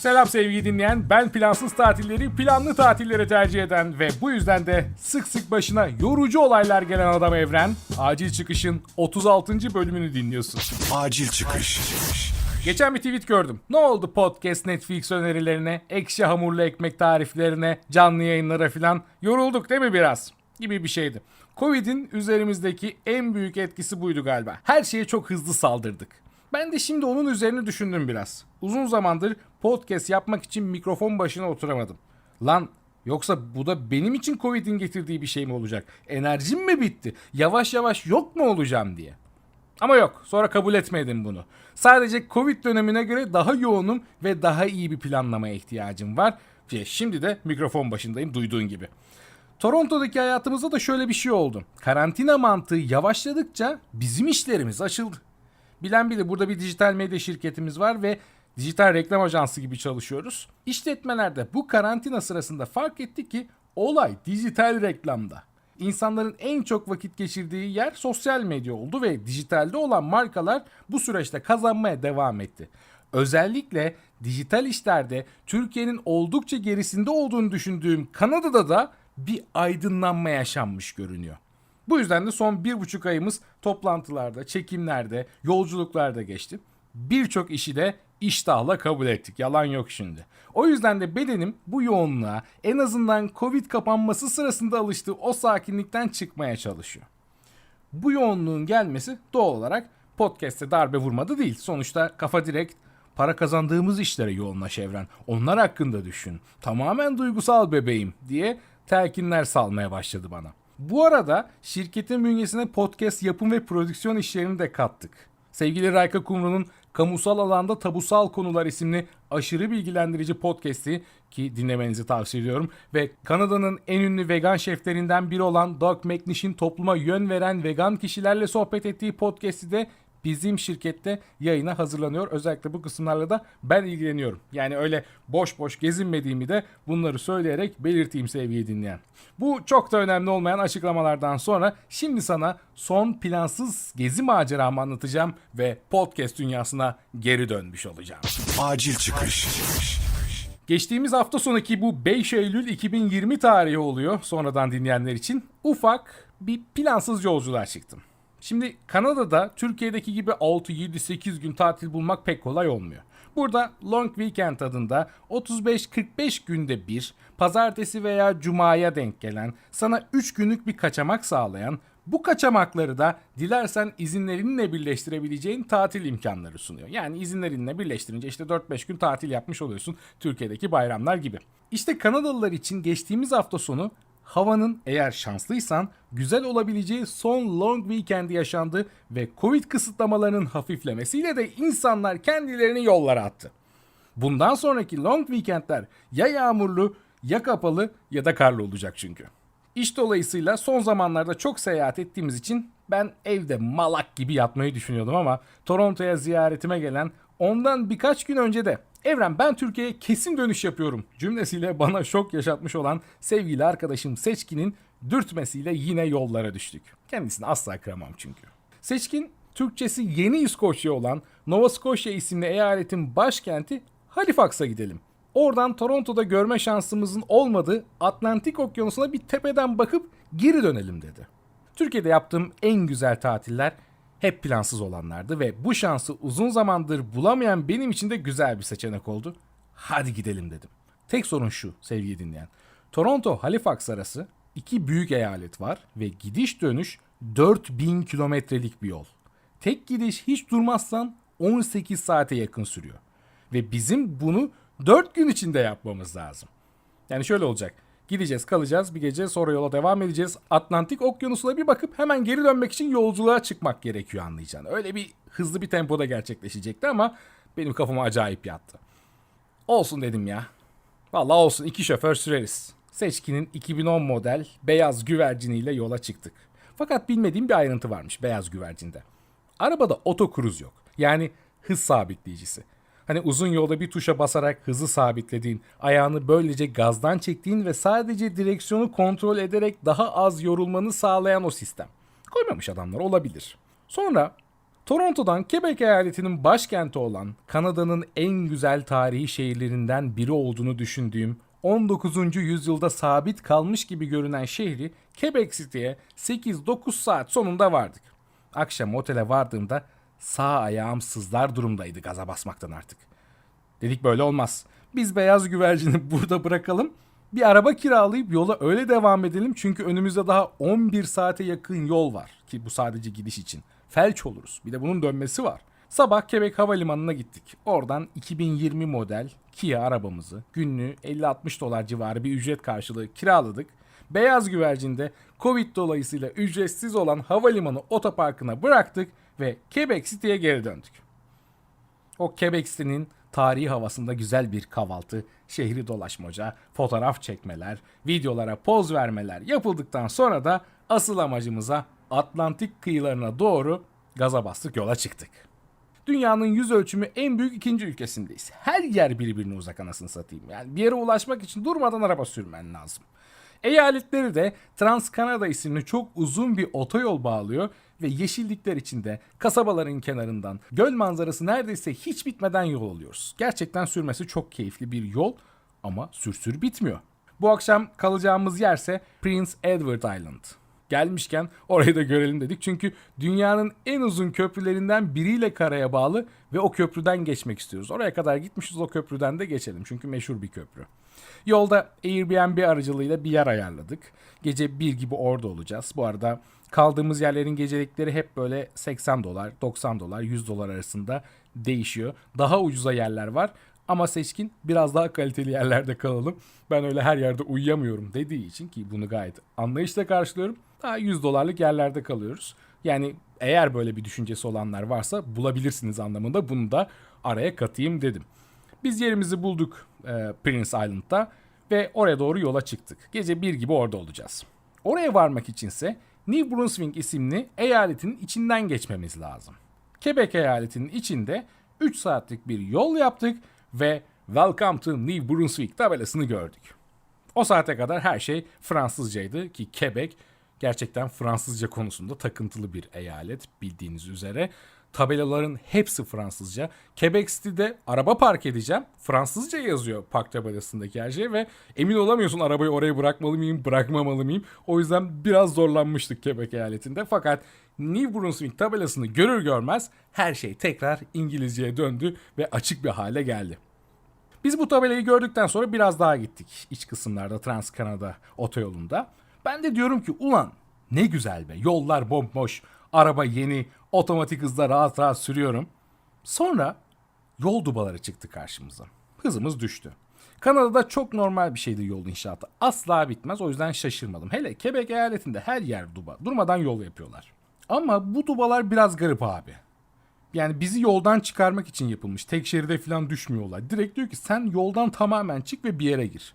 Selam sevgili dinleyen. Ben plansız tatilleri planlı tatillere tercih eden ve bu yüzden de sık sık başına yorucu olaylar gelen adam Evren. Acil Çıkış'ın 36. bölümünü dinliyorsun. Acil çıkış. Geçen bir tweet gördüm. Ne oldu podcast Netflix önerilerine, ekşi hamurlu ekmek tariflerine, canlı yayınlara filan? Yorulduk değil mi biraz? Gibi bir şeydi. Covid'in üzerimizdeki en büyük etkisi buydu galiba. Her şeye çok hızlı saldırdık. Ben de şimdi onun üzerine düşündüm biraz. Uzun zamandır podcast yapmak için mikrofon başına oturamadım. Lan yoksa bu da benim için Covid'in getirdiği bir şey mi olacak? Enerjim mi bitti? Yavaş yavaş yok mu olacağım diye. Ama yok sonra kabul etmedim bunu. Sadece Covid dönemine göre daha yoğunum ve daha iyi bir planlamaya ihtiyacım var. Ve şimdi de mikrofon başındayım duyduğun gibi. Toronto'daki hayatımızda da şöyle bir şey oldu. Karantina mantığı yavaşladıkça bizim işlerimiz açıldı. Bilen bilir burada bir dijital medya şirketimiz var ve dijital reklam ajansı gibi çalışıyoruz. İşletmelerde bu karantina sırasında fark ettik ki olay dijital reklamda. İnsanların en çok vakit geçirdiği yer sosyal medya oldu ve dijitalde olan markalar bu süreçte kazanmaya devam etti. Özellikle dijital işlerde Türkiye'nin oldukça gerisinde olduğunu düşündüğüm Kanada'da da bir aydınlanma yaşanmış görünüyor. Bu yüzden de son bir buçuk ayımız toplantılarda, çekimlerde, yolculuklarda geçti. Birçok işi de iştahla kabul ettik. Yalan yok şimdi. O yüzden de bedenim bu yoğunluğa en azından Covid kapanması sırasında alıştığı o sakinlikten çıkmaya çalışıyor. Bu yoğunluğun gelmesi doğal olarak podcast'e darbe vurmadı değil. Sonuçta kafa direkt para kazandığımız işlere yoğunlaş evren. Onlar hakkında düşün. Tamamen duygusal bebeğim diye telkinler salmaya başladı bana. Bu arada şirketin bünyesine podcast yapım ve prodüksiyon işlerini de kattık. Sevgili Rayka Kumru'nun Kamusal Alanda Tabusal Konular isimli aşırı bilgilendirici podcast'i ki dinlemenizi tavsiye ediyorum ve Kanada'nın en ünlü vegan şeflerinden biri olan Doug McNish'in topluma yön veren vegan kişilerle sohbet ettiği podcast'i de bizim şirkette yayına hazırlanıyor. Özellikle bu kısımlarla da ben ilgileniyorum. Yani öyle boş boş gezinmediğimi de bunları söyleyerek belirteyim sevgili dinleyen. Bu çok da önemli olmayan açıklamalardan sonra şimdi sana son plansız gezi maceramı anlatacağım ve podcast dünyasına geri dönmüş olacağım. Acil çıkış. Geçtiğimiz hafta sonu ki bu 5 Eylül 2020 tarihi oluyor sonradan dinleyenler için ufak bir plansız yolculuğa çıktım. Şimdi Kanada'da Türkiye'deki gibi 6, 7, 8 gün tatil bulmak pek kolay olmuyor. Burada Long Weekend adında 35-45 günde bir pazartesi veya cumaya denk gelen sana 3 günlük bir kaçamak sağlayan bu kaçamakları da dilersen izinlerinle birleştirebileceğin tatil imkanları sunuyor. Yani izinlerinle birleştirince işte 4-5 gün tatil yapmış oluyorsun Türkiye'deki bayramlar gibi. İşte Kanadalılar için geçtiğimiz hafta sonu havanın eğer şanslıysan güzel olabileceği son long weekend yaşandı ve Covid kısıtlamalarının hafiflemesiyle de insanlar kendilerini yollara attı. Bundan sonraki long weekendler ya yağmurlu ya kapalı ya da karlı olacak çünkü. İş dolayısıyla son zamanlarda çok seyahat ettiğimiz için ben evde malak gibi yatmayı düşünüyordum ama Toronto'ya ziyaretime gelen ondan birkaç gün önce de Evren ben Türkiye'ye kesin dönüş yapıyorum cümlesiyle bana şok yaşatmış olan sevgili arkadaşım Seçkin'in dürtmesiyle yine yollara düştük. Kendisini asla kıramam çünkü. Seçkin Türkçesi Yeni İskoçya olan Nova Scotia isimli eyaletin başkenti Halifax'a gidelim. Oradan Toronto'da görme şansımızın olmadığı Atlantik Okyanusu'na bir tepeden bakıp geri dönelim dedi. Türkiye'de yaptığım en güzel tatiller hep plansız olanlardı ve bu şansı uzun zamandır bulamayan benim için de güzel bir seçenek oldu. Hadi gidelim dedim. Tek sorun şu sevgili dinleyen. Toronto Halifax arası iki büyük eyalet var ve gidiş dönüş 4000 kilometrelik bir yol. Tek gidiş hiç durmazsan 18 saate yakın sürüyor. Ve bizim bunu 4 gün içinde yapmamız lazım. Yani şöyle olacak. Gideceğiz, kalacağız, bir gece sonra yola devam edeceğiz. Atlantik Okyanusu'na bir bakıp hemen geri dönmek için yolculuğa çıkmak gerekiyor anlayacağın. Öyle bir hızlı bir tempoda gerçekleşecekti ama benim kafama acayip yattı. Olsun dedim ya. Vallahi olsun iki şoför süreriz. Seçkinin 2010 model beyaz güverciniyle yola çıktık. Fakat bilmediğim bir ayrıntı varmış beyaz güvercinde. Arabada otokruz yok. Yani hız sabitleyicisi. Hani uzun yolda bir tuşa basarak hızı sabitlediğin, ayağını böylece gazdan çektiğin ve sadece direksiyonu kontrol ederek daha az yorulmanı sağlayan o sistem. Koymamış adamlar olabilir. Sonra Toronto'dan Quebec eyaletinin başkenti olan Kanada'nın en güzel tarihi şehirlerinden biri olduğunu düşündüğüm 19. yüzyılda sabit kalmış gibi görünen şehri Quebec City'ye 8-9 saat sonunda vardık. Akşam otele vardığımda sağ ayağım sızlar durumdaydı gaza basmaktan artık. Dedik böyle olmaz. Biz beyaz güvercini burada bırakalım. Bir araba kiralayıp yola öyle devam edelim. Çünkü önümüzde daha 11 saate yakın yol var. Ki bu sadece gidiş için. Felç oluruz. Bir de bunun dönmesi var. Sabah Quebec Havalimanı'na gittik. Oradan 2020 model Kia arabamızı günlüğü 50-60 dolar civarı bir ücret karşılığı kiraladık. Beyaz güvercinde Covid dolayısıyla ücretsiz olan havalimanı otoparkına bıraktık ve Quebec City'ye geri döndük. O Quebec City'nin tarihi havasında güzel bir kahvaltı, şehri dolaşmaca, fotoğraf çekmeler, videolara poz vermeler yapıldıktan sonra da asıl amacımıza Atlantik kıyılarına doğru gaza bastık yola çıktık. Dünyanın yüz ölçümü en büyük ikinci ülkesindeyiz. Her yer birbirine uzak anasını satayım. Yani bir yere ulaşmak için durmadan araba sürmen lazım. Eyaletleri de Trans-Kanada isimli çok uzun bir otoyol bağlıyor ve yeşillikler içinde kasabaların kenarından göl manzarası neredeyse hiç bitmeden yol alıyoruz. Gerçekten sürmesi çok keyifli bir yol ama sürsür bitmiyor. Bu akşam kalacağımız yerse Prince Edward Island. Gelmişken orayı da görelim dedik çünkü dünyanın en uzun köprülerinden biriyle karaya bağlı ve o köprüden geçmek istiyoruz. Oraya kadar gitmişiz o köprüden de geçelim çünkü meşhur bir köprü. Yolda Airbnb aracılığıyla bir yer ayarladık. Gece bir gibi orada olacağız. Bu arada kaldığımız yerlerin gecelikleri hep böyle 80 dolar, 90 dolar, 100 dolar arasında değişiyor. Daha ucuza yerler var ama seçkin biraz daha kaliteli yerlerde kalalım. Ben öyle her yerde uyuyamıyorum dediği için ki bunu gayet anlayışla karşılıyorum. Daha 100 dolarlık yerlerde kalıyoruz. Yani eğer böyle bir düşüncesi olanlar varsa bulabilirsiniz anlamında bunu da araya katayım dedim. Biz yerimizi bulduk e, Prince Island'da ve oraya doğru yola çıktık. Gece bir gibi orada olacağız. Oraya varmak içinse New Brunswick isimli eyaletin içinden geçmemiz lazım. Quebec eyaletinin içinde 3 saatlik bir yol yaptık ve Welcome to New Brunswick tabelasını gördük. O saate kadar her şey Fransızcaydı ki Quebec gerçekten Fransızca konusunda takıntılı bir eyalet bildiğiniz üzere. Tabelaların hepsi Fransızca. Quebec City'de araba park edeceğim. Fransızca yazıyor park tabelasındaki her şey ve emin olamıyorsun arabayı oraya bırakmalı mıyım, bırakmamalı mıyım. O yüzden biraz zorlanmıştık Quebec eyaletinde. Fakat New Brunswick tabelasını görür görmez her şey tekrar İngilizceye döndü ve açık bir hale geldi. Biz bu tabelayı gördükten sonra biraz daha gittik iç kısımlarda Trans-Kanada otoyolunda. Ben de diyorum ki ulan ne güzel be yollar bomboş, araba yeni, otomatik hızla rahat rahat sürüyorum. Sonra yol dubaları çıktı karşımıza. Hızımız düştü. Kanada'da çok normal bir şeydi yol inşaatı. Asla bitmez o yüzden şaşırmadım. Hele Quebec eyaletinde her yer duba. Durmadan yol yapıyorlar. Ama bu dubalar biraz garip abi. Yani bizi yoldan çıkarmak için yapılmış. Tek şeride falan düşmüyorlar. Direkt diyor ki sen yoldan tamamen çık ve bir yere gir.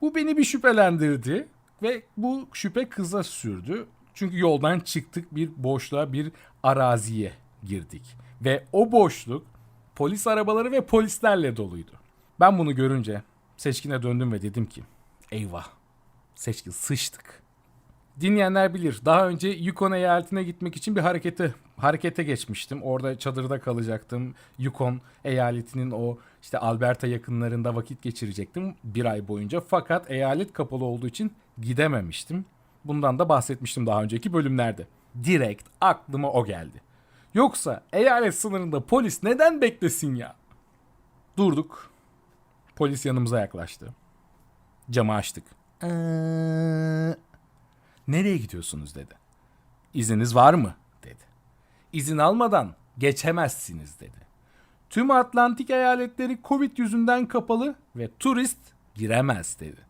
Bu beni bir şüphelendirdi ve bu şüphe kıza sürdü. Çünkü yoldan çıktık bir boşluğa bir araziye girdik. Ve o boşluk polis arabaları ve polislerle doluydu. Ben bunu görünce Seçkin'e döndüm ve dedim ki eyvah Seçkin sıçtık. Dinleyenler bilir. Daha önce Yukon eyaletine gitmek için bir harekete harekete geçmiştim. Orada çadırda kalacaktım. Yukon eyaletinin o işte Alberta yakınlarında vakit geçirecektim bir ay boyunca. Fakat eyalet kapalı olduğu için gidememiştim. Bundan da bahsetmiştim daha önceki bölümlerde. Direkt aklıma o geldi. Yoksa eyalet sınırında polis neden beklesin ya? Durduk. Polis yanımıza yaklaştı. Camı açtık. Ee, nereye gidiyorsunuz dedi. İzniniz var mı dedi. İzin almadan geçemezsiniz dedi. Tüm Atlantik eyaletleri Covid yüzünden kapalı ve turist giremez dedi.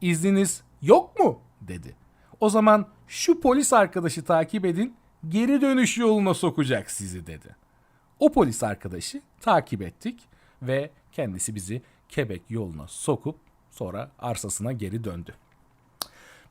İzniniz yok mu dedi. O zaman şu polis arkadaşı takip edin geri dönüş yoluna sokacak sizi dedi. O polis arkadaşı takip ettik ve kendisi bizi Quebec yoluna sokup sonra arsasına geri döndü.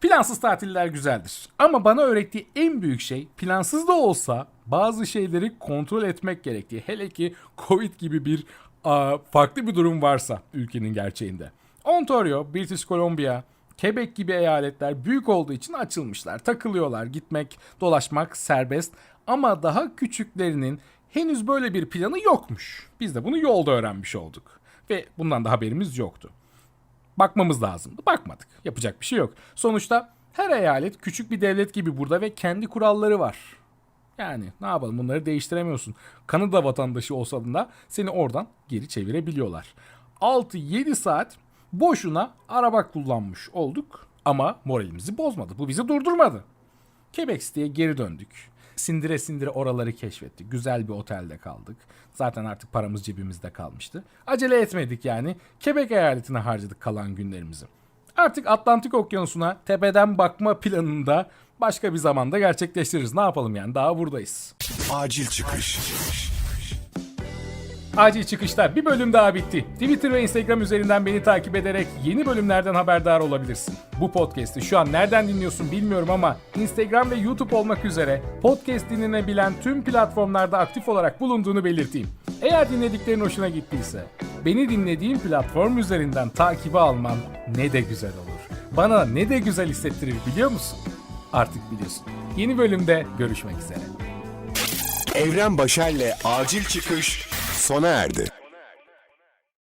Plansız tatiller güzeldir. Ama bana öğrettiği en büyük şey plansız da olsa bazı şeyleri kontrol etmek gerektiği. Hele ki Covid gibi bir a, farklı bir durum varsa ülkenin gerçeğinde. Ontario, British Columbia, Quebec gibi eyaletler büyük olduğu için açılmışlar. Takılıyorlar. Gitmek, dolaşmak serbest. Ama daha küçüklerinin henüz böyle bir planı yokmuş. Biz de bunu yolda öğrenmiş olduk. Ve bundan da haberimiz yoktu. Bakmamız lazımdı. Bakmadık. Yapacak bir şey yok. Sonuçta her eyalet küçük bir devlet gibi burada ve kendi kuralları var. Yani ne yapalım bunları değiştiremiyorsun. Kanada vatandaşı olsan da seni oradan geri çevirebiliyorlar. 6-7 saat boşuna araba kullanmış olduk ama moralimizi bozmadı. Bu bizi durdurmadı. Quebec City'ye geri döndük. Sindire sindire oraları keşfettik. Güzel bir otelde kaldık. Zaten artık paramız cebimizde kalmıştı. Acele etmedik yani. Quebec eyaletine harcadık kalan günlerimizi. Artık Atlantik Okyanusu'na tepeden bakma planını da başka bir zamanda gerçekleştiririz. Ne yapalım yani daha buradayız. Acil çıkış. Acil çıkışlar bir bölüm daha bitti. Twitter ve Instagram üzerinden beni takip ederek yeni bölümlerden haberdar olabilirsin. Bu podcast'i şu an nereden dinliyorsun bilmiyorum ama Instagram ve YouTube olmak üzere podcast dinlenebilen tüm platformlarda aktif olarak bulunduğunu belirteyim. Eğer dinlediklerin hoşuna gittiyse beni dinlediğin platform üzerinden takibi alman ne de güzel olur. Bana ne de güzel hissettirir biliyor musun? Artık biliyorsun. Yeni bölümde görüşmek üzere. Evren Başar'la acil çıkış sona erdi.